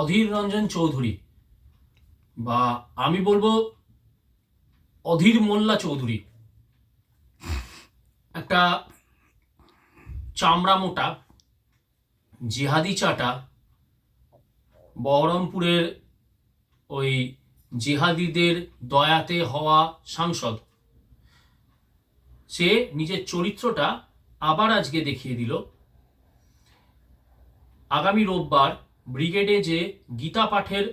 অধীর রঞ্জন চৌধুরী বা আমি বলব অধীর মোল্লা চৌধুরী। একটা চামড়া মোটা, জেহাদি চাটা বহরমপুরের ওই জেহাদিদের দয়াতে হওয়া সাংসদ। সে নিজের চরিত্রটা আবার আজকে দেখিয়ে দিল। আগামী রোববার ব্রিগেডে যে গীতা পাঠের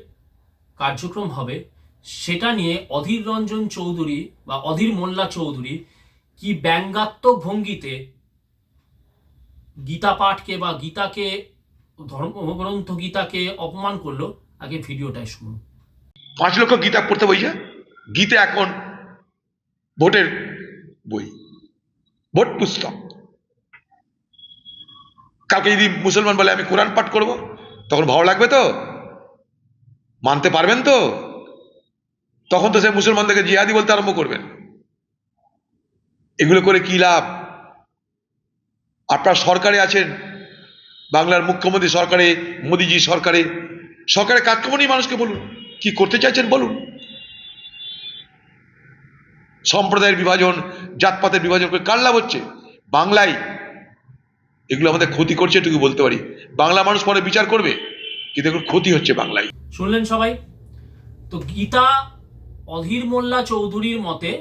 কার্যক্রম হবে, সেটা নিয়ে অধীর রঞ্জন চৌধুরী বা অধীর মোল্লা চৌধুরী কি ব্যঙ্গাত্মক ভঙ্গিতে গীতা পাঠকে বা গীতাকে, ধর্মগ্রন্থ গীতাকে অপমান করল? আগে ভিডিওটাই শুনুন। পাঁচ লক্ষ গীতা পড়তে বইছে? গীতা এখন ভোটের বই। ভোট পুস্তক। কালকে যদি মুসলমান বলে আমি কোরআন পাঠ করব তখন ভালো লাগবে তো? মানতে পারবেন তো? তখন তো সে মুসলমানদেরকে জিহাদি বলতে আরম্ভ করবেন। এগুলো করে কি লাভ? আপনার সরকারে আছেন, বাংলার মুখ্যমন্ত্রী সরকারে, মোদিজি সরকারে সরকারের কাজকর্ম নিয়ে মানুষকে বলুন, কি করতে চাইছেন বলুন। সম্প্রদায়ের বিভাজন, জাতপাতের বিভাজন করে কার লাভ হচ্ছে? বাংলায় এগুলো আমাদের ক্ষতি করছে, এটুকু বলতে পারি। বাংলা মানুষ পরে বিচার করবে? কিন্তু এগুলো ক্ষতি হচ্ছে বাংলায়। শুনলেন সবাই? তো গীতা অধীর মোল্লা চৌধুরীর মতে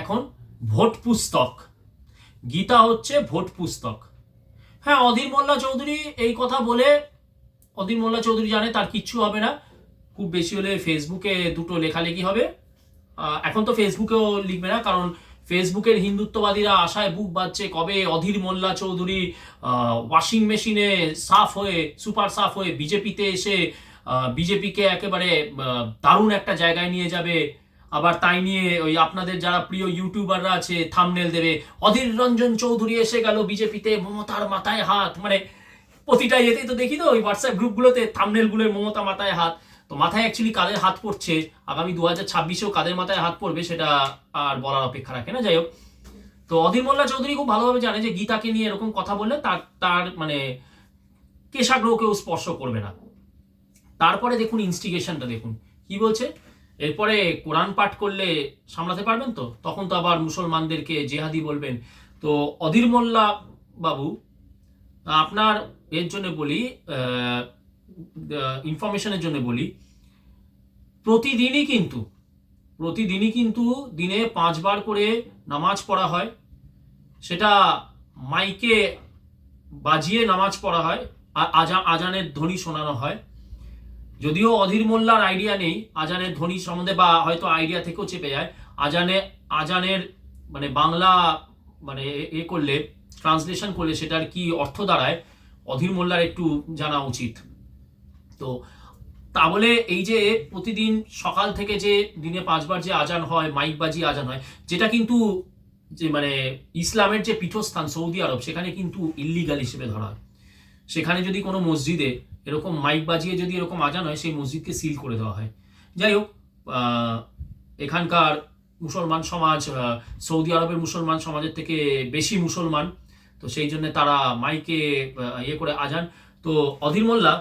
এখন ভোট পুস্তক। গীতা হচ্ছে ভোট পুস্তক। হ্যাঁ অধীর মোল্লা চৌধুরী এই কথা বলে, অধীর মোল্লা চৌধুরী জানে তার কিচ্ছু হবে না। খুব বেশি হলে ফেসবুকে দুটো লেখালেখি হবে। এখন তো ফেসবুকেও লিখবে না, কারণ ফেসবুকের হিন্দুত্ববাদীরা আশায় বুক বাজছে কবে অধীর মোল্লা চৌধুরী ওয়াশিং মেশিনে সাফ হয়ে সুপার সাফ হয়ে বিজেপিতে এসে বিজেপিকে একেবারে দারুণ একটা জায়গায় নিয়ে যাবে। আবার তাই নিয়ে ওই আপনাদের যারা প্রিয় ইউটিউবাররা আছে থামনেল দেবে, অধীর রঞ্জন চৌধুরী এসে গেল বিজেপিতে, মমতার মাথায় হাত। মানে প্রতিটা ইয়েতেই তো দেখি তো, ওই হোয়াটসঅ্যাপ গ্রুপগুলোতে থামনেলগুলোয় মমতা মাথায় হাত। তো মাথায় অ্যাকচুয়ালি কাদের হাত পড়ছে? আগামী দু হাজার ছাব্বিশেও কাদের মাথায় হাত পড়বে সেটা আর বলার অপেক্ষা রাখে না, যাই হোক। তো অধীর মোল্লা চৌধুরী খুব ভালোভাবে জানে যে গীতাকে নিয়ে এরকম কথা বললে তার তার মানে কেশাগ্রহ কেউ স্পর্শ করবে না। তারপরে দেখুন ইনস্টিগেশনটা দেখুন। কি বলছে? এরপরে কোরআন পাঠ করলে সামলাতে পারবেন তো? তখন তো আবার মুসলমানদেরকে জেহাদি বলবেন। তো অধীর মোল্লা বাবু, আপনার এর জন্য বলি ইনফরমেশনের জন্য বলি, প্রতিদিনই কিন্তু প্রতিদিনই কিন্তু দিনে পাঁচবার করে নামাজ পড়া হয়। সেটা মাইকে বাজিয়ে নামাজ পড়া হয়, আর আজা, আজানের ধ্বনি শোনানো হয়। যদিও অধীর মোল্লার আইডিয়া নেই, আজানের ধ্বনি সম্বন্ধে বা হয়তো আইডিয়া থেকেও চেপে যায়। আজানে, আজানের মানে বাংলা মানে এ- করলে, ট্রান্সলেশন করলে সেটার কি অর্থ দাঁড়ায়, অধীর মোল্লার একটু জানা উচিত। তো তা বলে এই যে প্রতিদিন সকাল থেকে যে দিনে পাঁচবার যে আজান হয় মাইক বাজি আজান হয়, যেটা কিন্তু যে মানে ইসলামের যে পীঠস্থান সৌদি আরব, সেখানে কিন্তু ইল্লিগাল হিসেবে ধরা হয়। সেখানে যদি কোনো মসজিদে এরকম মাইক বাজিয়ে যদি এরকম আজান হয়, সেই মসজিদকে সিল করে দেওয়া হয়। যাই হোক এখানকার মুসলমান সমাজ সৌদি আরবের মুসলমান সমাজের থেকে বেশি মুসলমান, তো সেই জন্য তারা মাইকে ইয়ে করে আজান। তো অধীর মোল্লা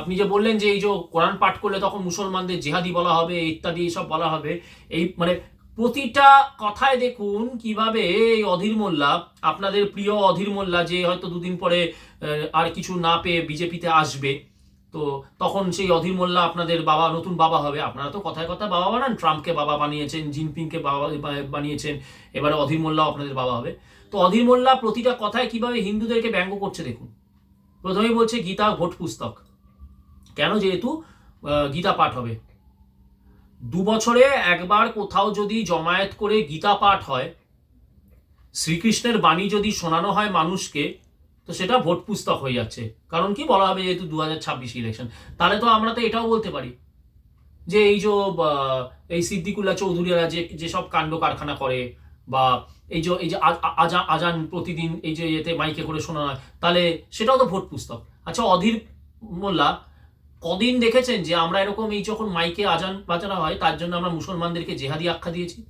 আপনি যে বললেন যে এই যে কোরআন পাঠ করলে তখন মুসলমানদের জেহাদি বলা হবে, ইত্যাদি সব বলা হবে, এই মানে প্রতিটা কথায় দেখুন কীভাবে এই অধীর মোল্লা, আপনাদের প্রিয় অধীর মোল্লা যে হয়তো দুদিন পরে আর কিছু না পেয়ে বিজেপিতে আসবে, তো তখন সেই অধীর মোল্লা আপনাদের বাবা, নতুন বাবা হবে। আপনারা তো কথায় কথায় বাবা বানান, ট্রাম্পকে বাবা বানিয়েছেন, জিনপিংকে বাবা বানিয়েছেন, এবারে অধীর মোল্লাও আপনাদের বাবা হবে। তো অধীর মোল্লা প্রতিটা কথায় কীভাবে হিন্দুদেরকে ব্যঙ্গ করছে দেখুন। প্রথমেই বলছে গীতা ভোট পুস্তক। কেন যেহেতু গীতা পাঠ হবে। দু বছরে একবার কোথাও যদি জমায়েত করে গীতা পাঠ হয়, শ্রীকৃষ্ণের বাণী যদি শোনানো হয় মানুষকে, তো সেটা ভোট পুস্তক হয়ে যাচ্ছে। কারণ কি বলা হবে যেহেতু দু হাজার ছাব্বিশ ইলেকশন তাহলে তো আমরা তো এটাও বলতে পারি যে এই যে এই সিদ্দিকুল্লাহ চৌধুরীরা যে যেসব কাণ্ড কারখানা করে বা এই যে এই যে আ- আ- আজা- আজান প্রতিদিন এই যে এতে মাইকে করে শোনা হয়, তাহলে সেটাও তো ভোট পুস্তক। আচ্ছা অধীর মোল্লা, কদিন দেখেছেন যে আমরা এরকম এই যখন মাইকে আজান বাজানো হয়, তার জন্য আমরা মুসলমানদেরকে জেহাদি আখ্যা দিয়েছি?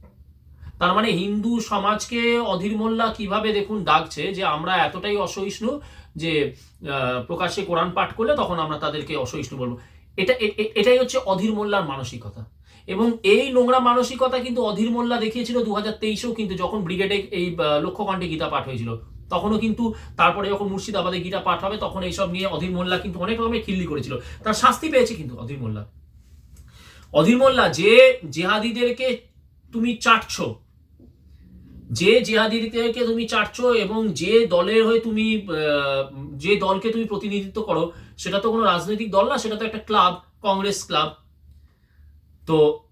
তার মানে হিন্দু সমাজকে অধীর মোল্লা কীভাবে দেখুন ডাকছে যে আমরা এতটাই অসহিষ্ণু যে প্রকাশ্যে কোরআন পাঠ করলে তখন আমরা তাদেরকে অসহিষ্ণু বলব। এটা এটাই হচ্ছে অধীর মোল্লার মানসিকতা। এবং এই নোংরা মানসিকতা কিন্তু অধীর মোল্লা দেখিয়েছিল দু হাজার তেইশেও কিন্তু যখন ব্রিগেডে এই লক্ষ্যকণ্ঠে গীতা পাঠ হয়েছিল। তখনও কিন্তু তারপরে যখন মুর্শিদাবাদে গীতা পাঠ হবে, তখন এইসব নিয়ে অধীর মোল্লা কিন্তু অনেক রকমের খিল্লি করেছিল। তার শাস্তি পেয়েছে কিন্তু অধীর মোল্লা। অধীর মোল্লা, যে জেহাদিদেরকে তুমি চাটছো, যে জেহাদিদেরকে তুমি চাটছো এবং যে দলের হয়ে তুমি যে দলকে তুমি প্রতিনিধিত্ব করো, সেটা তো কোনো রাজনৈতিক দল না, সেটা তো একটা ক্লাব, কংগ্রেস ক্লাব। তো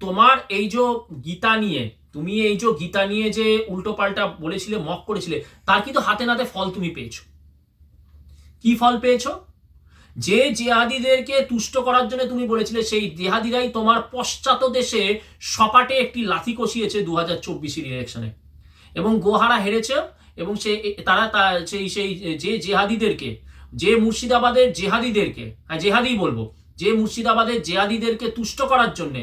তোমার এই যে গীতা নিয়ে, তুমি এই যে গীতা নিয়ে যে উল্টো পাল্টা বলেছিলে মক করেছিলে, তার কিন্তু হাতে নাতে ফল তুমি পেয়েছ। কি ফল পেয়েছ? যে জেহাদিদেরকে তুষ্ট করার জন্য তুমি বলেছিলে, সেই জেহাদিরাই তোমার পশ্চাৎ দেশে সপাটে একটি লাথি কষিয়েছে দু হাজার চব্বিশের ইলেকশনে এবং গোহারা হেরেছে, এবং সে, তারা তা- সেই সেই, যে জেহাদিদেরকে, যে মুর্শিদাবাদের জেহাদিদেরকে হ্যাঁ জেহাদি বলব যে মুর্শিদাবাদের জেহাদিদেরকে তুষ্ট করার জন্যে,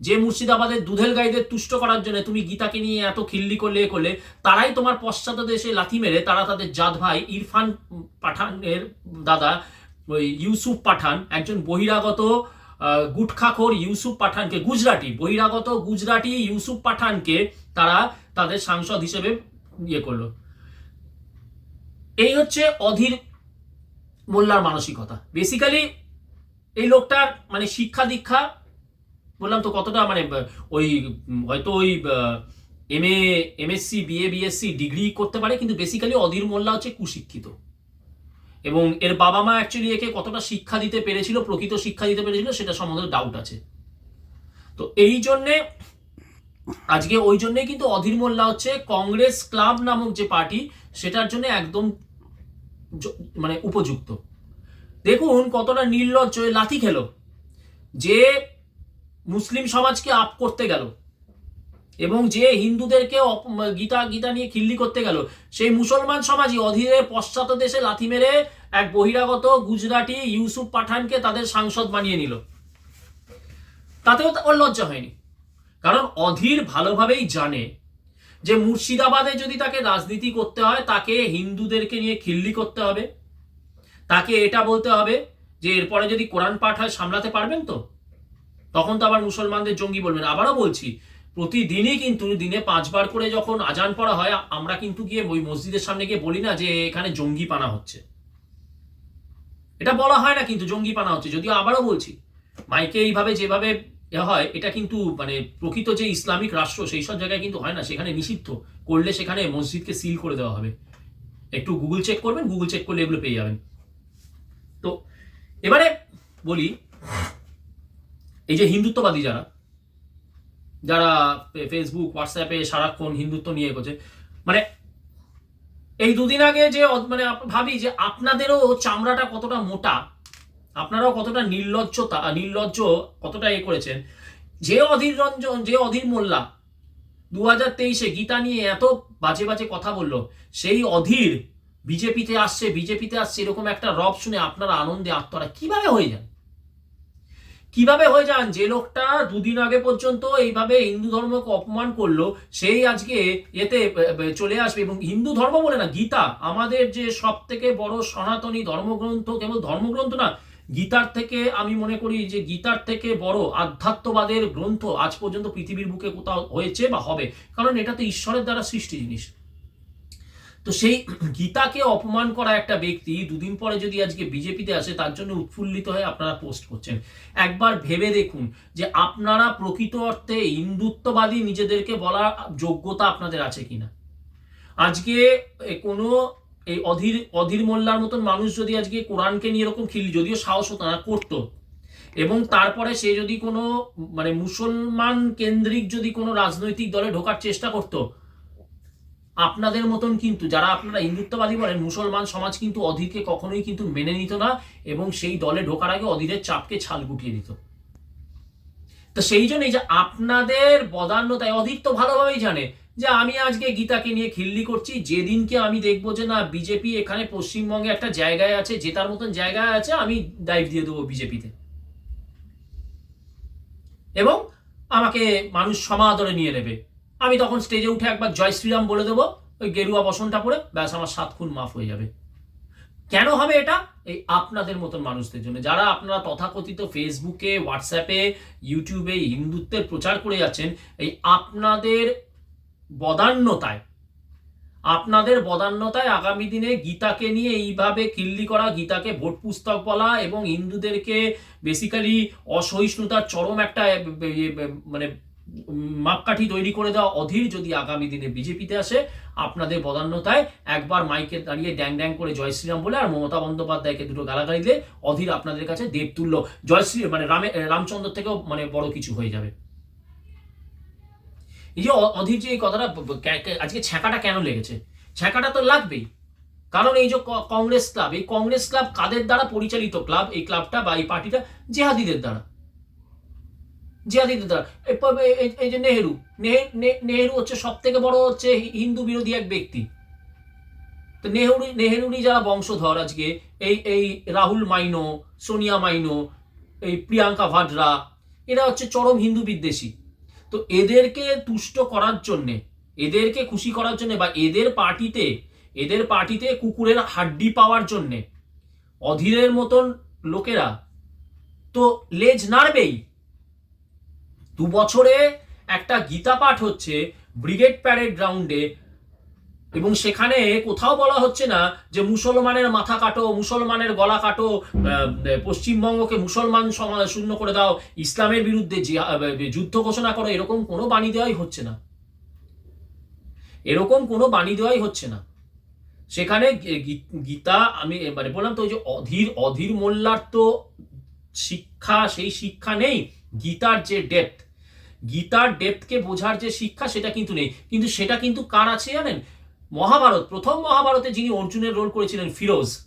যে মুর্শিদাবাদের দুধেল গাইদের তুষ্ট করার জন্য তুমি গীতাকে নিয়ে এত খিল্লি করলে, এ করলে, তারাই তোমার পশ্চাৎ দেশে লাথি মেরে তারা তাদের জাত ভাই ইরফান পাঠানের দাদা, ওই ইউসুফ পাঠান, একজন বহিরাগত গুটখাখোর ইউসুফ পাঠানকে, গুজরাটি, বহিরাগত গুজরাটি ইউসুফ পাঠানকে তারা তাদের সাংসদ হিসেবে ইয়ে করল। এই হচ্ছে অধীর মোল্লার মানসিকতা। বেসিক্যালি এই লোকটার মানে শিক্ষা দীক্ষা, বললাম তো কতটা মানে ওই হয়তো ওই M A MSc BA BSc degree করতে পারে, কিন্তু বেসিক্যালি অধীর মোল্লা হচ্ছে কুশিক্ষিত। এবং এর বাবা মা অ্যাকচুয়ালি একে কতটা শিক্ষা দিতে পেরেছিল, প্রকৃত শিক্ষা দিতে পেরেছিল, সেটা সম্বন্ধে ডাউট আছে। তো এই জন্যে, আজকে ওই জন্যই কিন্তু অধীর মোল্লা হচ্ছে কংগ্রেস ক্লাব নামক যে পার্টি, সেটার জন্য একদম মানে উপযুক্ত। দেখুন কতটা নির্লজ্জ লাথি খেলো। যে মুসলিম সমাজকে আপ করতে গেল এবং যে হিন্দুদেরকে গীতা গীতা নিয়ে খিল্লি করতে গেল, সেই মুসলমান সমাজই অধীরের পশ্চাৎ দেশে লাথি মেরে এক বহিরাগত গুজরাটি ইউসুফ পাঠানকে তাদের সাংসদ বানিয়ে নিল। তাতেও ওর লজ্জা হয়নি। কারণ অধীর ভালোভাবেই জানে যে মুর্শিদাবাদে যদি তাকে রাজনীতি করতে হয়, তাকে হিন্দুদেরকে নিয়ে খিল্লি করতে হবে। তাকে এটা বলতে হবে যে এরপরে যদি কোরআন পাঠ হয় সামলাতে পারবেন তো? তখন তো আবার মুসলমানদের জঙ্গি বলবেন। আবারও বলছি, প্রতিদিনই কিন্তু দিনে পাঁচবার করে যখন আজান পড়া হয়, আমরা কিন্তু গিয়ে ওই মসজিদের সামনে গিয়ে বলি না যে এখানে জঙ্গি পানা হচ্ছে। এটা বলা হয় না কিন্তু জঙ্গি পানা হচ্ছে। যদিও আবারও বলছি, মাইকে এইভাবে যেভাবে হয়, এটা কিন্তু মানে প্রকৃত যে ইসলামিক রাষ্ট্র, সেই সব জায়গায় কিন্তু হয় না। সেখানে নিষিদ্ধ। করলে সেখানে মসজিদকে সিল করে দেওয়া হবে। একটু গুগল চেক করবেন গুগল চেক করলে এগুলো পেয়ে যাবেন। তো এবারে বলি, এই যে হিন্দুত্ববাদী যারা যারা ফেসবুক হোয়াটসঅ্যাপে সারাক্ষণ হিন্দুত্ব নিয়ে এগোছে মানে এই দুদিন আগে যে মানে ভাবি যে আপনাদেরও চামড়াটা কতটা মোটা, আপনারাও কতটা নির্লজ্জতা, নির্লজ্জ কতটা এ করেছেন, যে অধীর রঞ্জন, যে অধীর মোল্লা দু হাজার তেইশে গীতা নিয়ে এত বাজে বাজে কথা বলল, সেই অধীর বিজেপিতে আসছে বিজেপিতে আসছে, এরকম একটা রব শুনে আপনারা আনন্দে আত্মরা কীভাবে হয়ে যান? কীভাবে হয়ে যান? যে লোকটা দুদিন আগে পর্যন্ত এইভাবে হিন্দু ধর্মকে অপমান করল, সেই আজকে এতে চলে আসবে। এবং হিন্দু ধর্ম বলে না, গীতা। আমাদের যে সব থেকে বড় সনাতনী ধর্মগ্রন্থ কেবল ধর্মগ্রন্থ না, গীতার থেকে আমি মনে করি যে গীতার থেকে বড় আধ্যাত্মবাদের গ্রন্থ আজ পর্যন্ত পৃথিবীর বুকে কোথাও হয়েছে বা হবে। কারণ এটা তো ঈশ্বরের দ্বারা সৃষ্টি জিনিস। তো সেই গীতাকে অপমান করা একটা ব্যক্তি দুদিন পরে যদি আজকে বিজেপিতে আসে, তার জন্য উৎফুল্লিত হয়ে আপনারা পোস্ট করছেন। একবার ভেবে দেখুন যে আপনারা প্রকৃত অর্থে হিন্দুত্ববাদী নিজেদেরকে বলার যোগ্যতা আপনাদের আছে কিনা। আজকে কোনো এই অধীর অধীর মোল্লার মতন মানুষ যদি আজকে কোরআনকে নিয়ে এরকম খিল্লি যদিও সাহস হতো না করতো, এবং তারপরে সে যদি কোনো মানে মুসলমান কেন্দ্রিক যদি কোনো রাজনৈতিক দলে ঢোকার চেষ্টা করতো আপনাদের মতন কিন্তু, যারা আপনারা হিন্দুত্ববাদী বলেন, মুসলমান সমাজ কিন্তু অধীরকে কখনোই কিন্তু মেনে নিত না এবং সেই দলে ঢোকার আগে অধীরের চাপকে ছাল গুটিয়ে দিত তো সেই জন্যই যে আপনাদের বদান্যতায় অধীর তো ভালোভাবেই জানে যে আমি আজকে গীতাকে নিয়ে খিল্লি করছি, যেদিনকে আমি দেখব যে না, বিজেপি এখানে পশ্চিমবঙ্গে একটা জায়গায় আছে জেতার মতন জায়গায় আছে, আমি ডাইভ দিয়ে দেবো বিজেপিতে। এবং আমাকে মানুষ সমাদরে নিয়ে নেবে। আমি তখন স্টেজে উঠে একবার জয় শ্রীরাম বলে দেবো, ওই গেরুয়া বসনটা পরে ব্যাস আমার সাত খুন মাফ হয়ে যাবে। কেন হবে এটা? এই আপনাদের মতন মানুষদের জন্য। যারা আপনারা তথাকথিত ফেসবুকে হোয়াটসঅ্যাপে ইউটিউবে হিন্দুত্বের প্রচার করে যাচ্ছেন, এই আপনাদের বদান্যতায় আপনাদের বদান্যতায় আগামী দিনে গীতাকে নিয়ে এইভাবে কিল্লি করা, গীতাকে ভোট পুস্তক বলা এবং হিন্দুদেরকে বেসিক্যালি অসহিষ্ণুতার চরম একটা মানে মাপকাঠি তৈরি করে দেওয়া অধীর যদি আগামী দিনে বিজেপিতে আসে, আপনাদের বদান্যতায় একবার মাইকে দাঁড়িয়ে ড্যাং ড্যাং করে জয় শ্রীরাম বলে আর মমতা বন্দ্যোপাধ্যায়কে দুটো গালাগালি দিয়ে অধীর আপনাদের কাছে দেবতুল্য জয় শ্রী মানে রামে, রামচন্দ্র থেকেও মানে বড় কিছু হয়ে যাবে। এই যে অধীর যে এই কথাটা আজকে ছ্যাঁকাটা কেন লেগেছে? ছ্যাঁকাটা তো লাগবেই। কারণ এই যে কংগ্রেস ক্লাব, এই কংগ্রেস ক্লাব কাদের দ্বারা পরিচালিত ক্লাব? এই ক্লাবটা বা এই পার্টিটা জেহাদিদের দ্বারা। জিয়াদিদের দ্বারা এই যে নেহেরু। নেহেরু হচ্ছে সব থেকে বড় হচ্ছে হিন্দু বিরোধী এক ব্যক্তি। তো নেহেরু নেহেরুরই যারা বংশধর আজকে, এই এই রাহুল মাইনো, সোনিয়া মাইনো, এই প্রিয়াঙ্কা ভাডরা, এরা হচ্ছে চরম হিন্দু বিদ্বেষী। তো এদেরকে তুষ্ট করার জন্যে, এদেরকে খুশি করার জন্য বা এদের পার্টিতে এদের পার্টিতে কুকুরের হাড্ডি পাওয়ার জন্যে, অধীরের মতন লোকেরা তো লেজ নাড়বেই। দু বছরে একটা গীতা পাঠ হচ্ছে ব্রিগেড প্যারেড গ্রাউন্ডে। এবং সেখানে কোথাও বলা হচ্ছে না যে মুসলমানের মাথা কাটো, মুসলমানের গলা কাটো পশ্চিমবঙ্গকে মুসলমান শূন্য করে দাও, ইসলামের বিরুদ্ধে যুদ্ধ ঘোষণা করো, এরকম কোনো বাণী দেওয়াই হচ্ছে না। এরকম কোনো বাণী দেওয়াই হচ্ছে না। সেখানে গীতা, আমি মানে বললাম তো ওই যে অধীর অধীর মোল্লার তো শিক্ষা, সেই শিক্ষা নেই, গীতার যে ডেপথ গীতার ডেপথকে বোঝার যে শিক্ষা সেটা কিন্তু নেই। কিন্তু সেটা কিন্তু কার আছে জানেন? মহাভারত, প্রথম মহাভারতে যিনি অর্জুনের রোল করেছিলেন, ফিরোজ।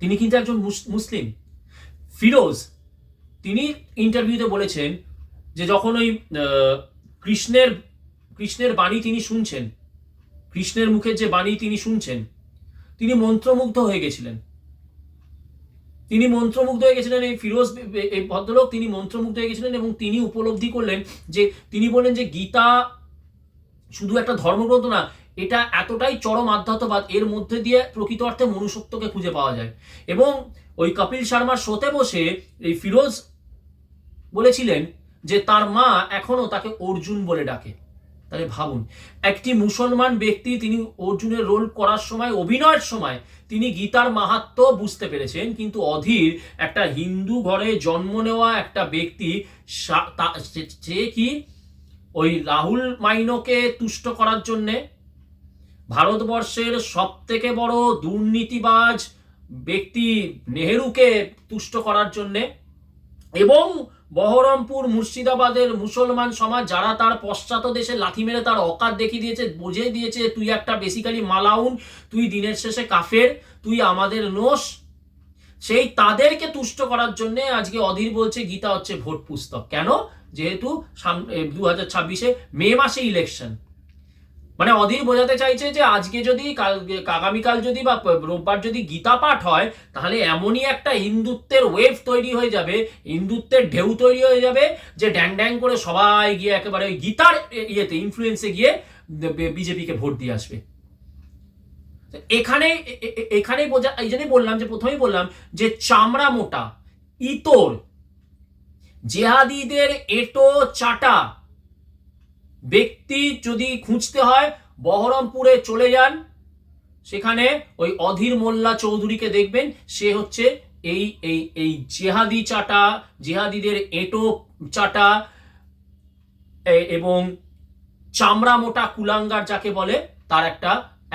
তিনি কিন্তু একজন মুস- মুসলিম। ফিরোজ, তিনি ইন্টারভিউতে বলেছেন যে যখন ওই কৃষ্ণের কৃষ্ণের বাণী তিনি শুনছেন, কৃষ্ণের মুখের যে বাণী তিনি শুনছেন, তিনি মন্ত্রমুগ্ধ হয়ে গেছিলেন। তিনি মন্ত্রমুগ্ধ হয়ে গেছিলেন, এই ফিরোজ, এই ভদ্রলোক তিনি মন্ত্রমুগ্ধ হয়ে গেছিলেন এবং তিনি উপলব্ধি করলেন যে তিনি বললেন যে গীতা শুধু একটা ধর্মগ্রন্থ না, এটা এতটাই চরম আধ্যাত্মবাদ, এর মধ্যে দিয়ে প্রকৃত অর্থে মনুষ্যত্বকে খুঁজে পাওয়া যায়। এবং ওই কপিল শর্মার শোতে বসে এই ফিরোজ বলেছিলেন যে তার মা এখনও তাকে অর্জুন বলে ডাকে। তাহলে ভাবুন, একটি মুসলমান ব্যক্তি তিনি অর্জুনের রোল করার সময়, অভিনয়ের সময় তিনি গীতার মাহাত্ম বুঝতে পেরেছেন, কিন্তু অধীর একটা হিন্দু ঘরে জন্ম নেওয়া একটা ব্যক্তি সে কি? ওই রাহুল মাইনোকে তুষ্ট করার জন্যে। ভারতবর্ষের সব থেকে বড় দুর্নীতিবাজ ব্যক্তি নেহেরুকে তুষ্ট করার জন্যে এবং বহরমপুর মুর্শিদাবাদের মুসলমান সমাজ, যারা তার পশ্চাৎ দেশে লাথি মেরে তার অকাত দেখিয়ে দিয়েছে, বুঝিয়ে দিয়েছে, তুই একটা বেসিক্যালি মালাউন, তুই দিনের শেষে কাফের, তুই আমাদের নোস। সেই তাদেরকে তুষ্ট করার জন্য আজকে অধীর বলছে, গীতা হচ্ছে ভোট পুস্তক। কেন? যেহেতু দু হাজার ছাব্বিশে মে মাসে ইলেকশন মানে অধীর বোঝাতে চাইছে যে আজকে যদি কাল, আগামীকাল যদি বা রোববার যদি গীতা পাঠ হয়, তাহলে এমনই একটা হিন্দুত্বের ওয়েভ তৈরি হয়ে যাবে, হিন্দুত্বের ঢেউ তৈরি হয়ে যাবে, যে ড্যাং ড্যাং করে সবাই গিয়ে একেবারে ওই গীতার ইয়েতে ইনফ্লুয়েন্সে গিয়ে বিজেপিকে ভোট দিয়ে আসবে। এখানে, এ- এ- এখানেই বোঝা, এই জন্যই বললাম যে প্রথমেই বললাম যে চামড়া মোটা, ইতর, জেহাদিদের এটো চাটা ব্যক্তি যদি খুঁজতে হয়, বহরমপুরে চলে যান, সেখানে ওই অধীর মোল্লা চৌধুরীকে দেখবেন, সে হচ্ছে এই এই এই জেহাদি চাটা, জেহাদিদের এটো চাটা এবং চামড়া মোটা কুলাঙ্গার যাকে বলে, তার একটা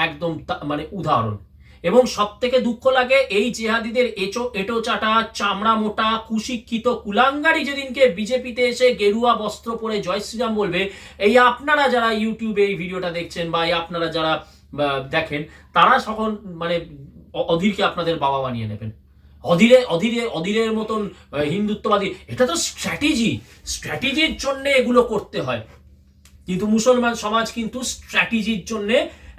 একদম মানে উদাহরণ। এবং সব থেকে দুঃখ লাগে, এই জেহাদিদের এচো এটো চাটা চামড়া মোটা কুশিক্ষিত কুলাঙ্গারি যেদিনকে বিজেপিতে এসে গেরুয়া বস্ত্র পরে জয় শ্রীরাম বলবে, এই আপনারা যারা ইউটিউবে এই ভিডিওটা দেখছেন বা এই আপনারা যারা দেখেন, তারা তখন মানে অধীরকে আপনাদের বাবা বানিয়ে নেবেন। অধীরে অধীরে, অধীরের মতন হিন্দুত্ববাদী, এটা তো স্ট্র্যাটেজি। স্ট্র্যাটেজির জন্য এগুলো করতে হয়। কিন্তু মুসলমান সমাজ কিন্তু স্ট্র্যাটেজির জন্য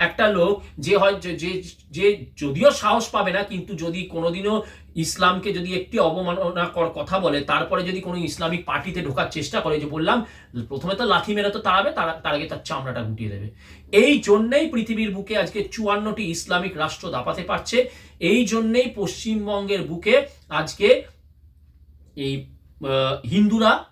একটা লোক যে হয় যে- যে যদিও সাহস পাবে না, কিন্তু যদি কোনোদিনও ইসলামকে যদি একটি অবমাননাকর কথা বলে, তারপরে যদি কোনো ইসলামিক পার্টিতে ঢোকার চেষ্টা করে, যে বললাম, প্রথমে তো লাথি মেরে তো তাড়াবে, তার তার আগে তার চামড়াটা গুটিয়ে দেবে। এই জন্যেই পৃথিবীর বুকে আজকে চুয়ান্নটি ইসলামিক রাষ্ট্র দাপাতে পারছে। এই জন্যেই পশ্চিমবঙ্গের বুকে আজকে এই হিন্দুরা,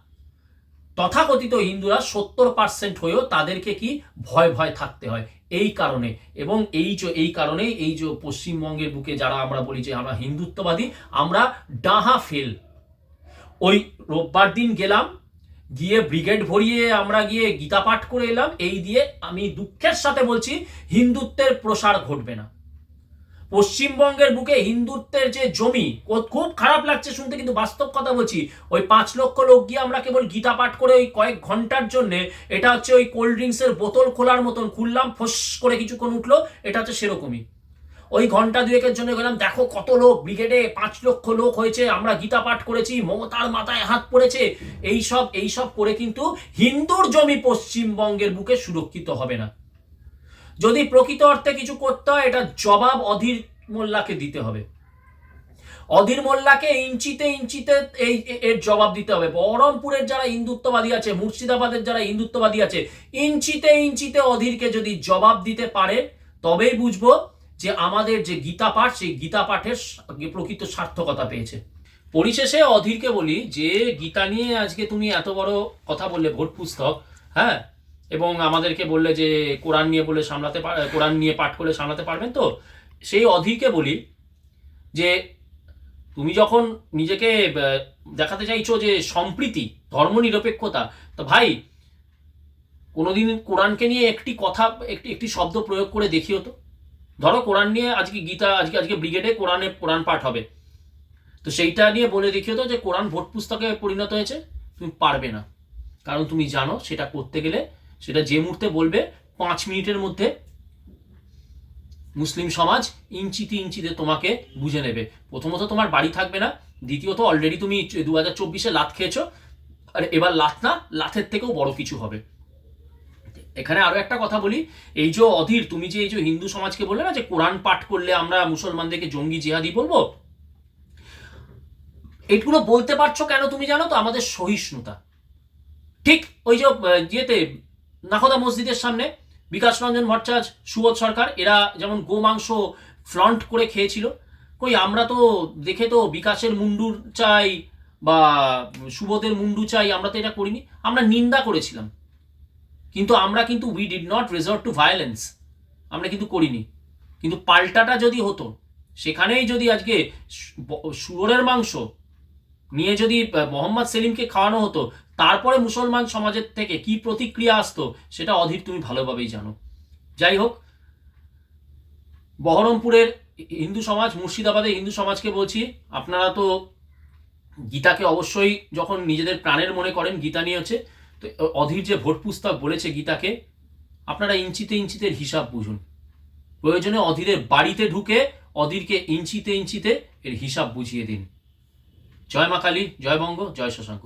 তথাকথিত হিন্দুরা সত্তর পার্সেন্ট হয়েও তাদেরকে কি ভয় ভয় থাকতে হয়। এই কারণে। এবং এই যে, এই কারণে এই যে পশ্চিমবঙ্গের বুকে যারা আমরা বলি যে আমরা হিন্দুত্ববাদী, আমরা ডাহা ফেল। ওই রোববার দিন গেলাম, গিয়ে ব্রিগেড ভরিয়ে আমরা গিয়ে গীতা পাঠ করে এলাম, এই দিয়ে আমি দুঃখের সাথে বলছি, হিন্দুত্বের প্রসার ঘটবে না। পশ্চিমবঙ্গের বুকে হিন্দুত্বের যে জমি খুব খারাপ লাগছে শুনতে, কিন্তু বাস্তব কথা বলছি, ওই পাঁচ লক্ষ লোক গিয়ে আমরা কেবল গীতা পাঠ করে ওই কয়েক ঘণ্টার জন্য এটা হচ্ছে ওই কোল্ড ড্রিঙ্কসের বোতল খোলার মতন খুললাম, ফস করে কিছুক্ষণ উঠল, এটা হচ্ছে সেরকমই। ওই ঘণ্টা দুয়েকের জন্য গেলাম, দেখো কত লোক, ব্রিগেডে পাঁচ লক্ষ লোক হয়েছে, আমরা গীতা পাঠ করেছি, মমতার মাথায় হাত পড়েছে এইসব এইসব করে কিন্তু হিন্দুর জমি পশ্চিমবঙ্গের বুকে সুরক্ষিত হবে না। যদি প্রকৃত অর্থে কিছু করতে হয়, এটা জবাব অধীর মোল্লাকে দিতে হবে। অধীর মোল্লাকে ইঞ্চিতে ইঞ্চিতে এই এর জবাব দিতে হবে। বহরমপুরের যারা হিন্দুত্ববাদী আছে, মুর্শিদাবাদের যারা হিন্দুত্ববাদী আছে, ইঞ্চিতে ইঞ্চিতে অধীরকে যদি জবাব দিতে পারে, তবেই বুঝব যে আমাদের যে গীতা পাঠ, সেই গীতা পাঠের প্রকৃত সার্থকতা পেয়েছে। পরিশেষে অধীরকে বলি যে, গীতা নিয়ে আজকে তুমি এত বড় কথা বললে, ভোট পুস্তক হ্যাঁ? এবং আমাদেরকে বললে যে কোরআন নিয়ে বলে সামলাতে কোরআন নিয়ে পাঠ করে সামলাতে পারবেন তো? সেই অধিকে বলি যে তুমি যখন নিজেকে দেখাতে চাইছো যে সম্প্রীতি, ধর্মনিরপেক্ষতা, তো ভাই কোনোদিন কোরআনকে নিয়ে একটি কথা, একটি একটি শব্দ প্রয়োগ করে দেখিও তো। ধরো কোরআন নিয়ে আজকে গীতা, আজকে আজকে ব্রিগেডে কোরআনে কোরআন পাঠ হবে। তো সেইটা নিয়ে বলে দেখিও তো যে কোরআন ভোট পুস্তকে পরিণত হয়েছে, তুমি পারবে না। কারণ তুমি জানো সেটা করতে গেলে সেটা যে মুহূর্তে বলবে, পাঁচ মিনিটের মধ্যে মুসলিম সমাজ ইঞ্চিতে ইঞ্চিতে তোমাকে বুঝে নেবে। প্রথমত তোমার বাড়ি থাকবে না, দ্বিতীয়ত অলরেডি তুমি দু হাজার চব্বিশে লাত খেয়েছো, আর এবার লাত না, লাথের থেকেও বড় কিছু হবে। এখানে আরও একটা কথা বলি, এই যে অধীর, তুমি যে এই যে হিন্দু সমাজকে বললে না যে কোরআন পাঠ করলে আমরা মুসলমানদেরকে জঙ্গি জিহাদি বলব? এগুলো বলতে পারছ কেন তুমি জানো তো? আমাদের সহিষ্ণুতা। ঠিক ওই যে ইয়েতে নাখোদা মসজিদের সামনে বিকাশ রঞ্জন ভট্টাচার্য, সুবোধ সরকার, এরা যেমন গোমাংস ফ্রন্ট করে খেয়েছিল। কই, আমরা তো দেখে তো বিকাশের মুন্ডুর চাই বা সুবোধের মুন্ডু চাই, আমরা তো এটা করিনি। আমরা নিন্দা করেছিলাম। কিন্তু আমরা কিন্তু we did not resort to violence আমরা কিন্তু করিনি। কিন্তু পাল্টাটা যদি হতো, সেখানেই যদি আজকে শুয়োরের মাংস নিয়ে যদি মোহাম্মদ সেলিমকে খাওয়ানো হতো তারপরে মুসলমান সমাজের থেকে কি প্রতিক্রিয়া আসতো, সেটা অধীর তুমি ভালোভাবেই জানো। যাই হোক, বহরমপুরের হিন্দু সমাজ, মুর্শিদাবাদের হিন্দু সমাজকে বলছি, আপনারা তো গীতাকে অবশ্যই যখন নিজেদের প্রাণের মনে করেন, গীতা নিয়ে হচ্ছে, তো অধীর যে ভোট পুস্তক বলেছে গীতাকে, আপনারা ইঞ্চিতে ইঞ্চিতে হিসাব বুঝুন। প্রয়োজনে অধীরের বাড়িতে ঢুকে অধীরকে ইঞ্চিতে ইঞ্চিতে এর হিসাব বুঝিয়ে দিন। জয় মা কালী, জয় বঙ্গ, জয় শশাঙ্ক।